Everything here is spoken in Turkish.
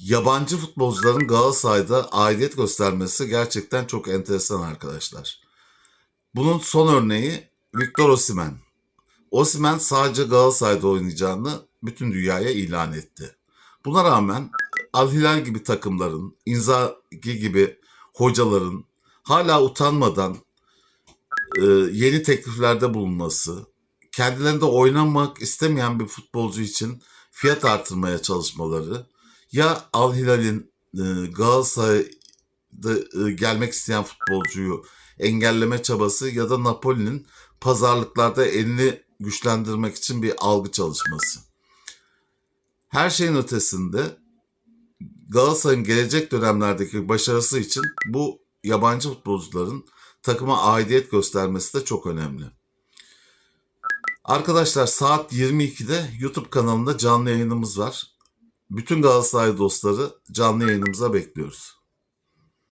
Yabancı futbolcuların Galatasaray'da aidiyet göstermesi gerçekten çok enteresan arkadaşlar. Bunun son örneği Victor Osimhen. Osimhen sadece Galatasaray'da oynayacağını bütün dünyaya ilan etti. Buna rağmen Al Hilal gibi takımların, Inzaghi gibi hocaların hala utanmadan e, yeni tekliflerde bulunması, kendilerinde oynamak istemeyen bir futbolcu için fiyat artırmaya çalışmaları, ya Al Hilal'in e, Galatasaray'da e, gelmek isteyen futbolcuyu engelleme çabası ya da Napoli'nin pazarlıklarda elini güçlendirmek için bir algı çalışması. Her şeyin ötesinde Galatasaray'ın gelecek dönemlerdeki başarısı için bu yabancı futbolcuların takıma aidiyet göstermesi de çok önemli. Arkadaşlar saat 22'de YouTube kanalında canlı yayınımız var. Bütün Galatasaray dostları canlı yayınımıza bekliyoruz.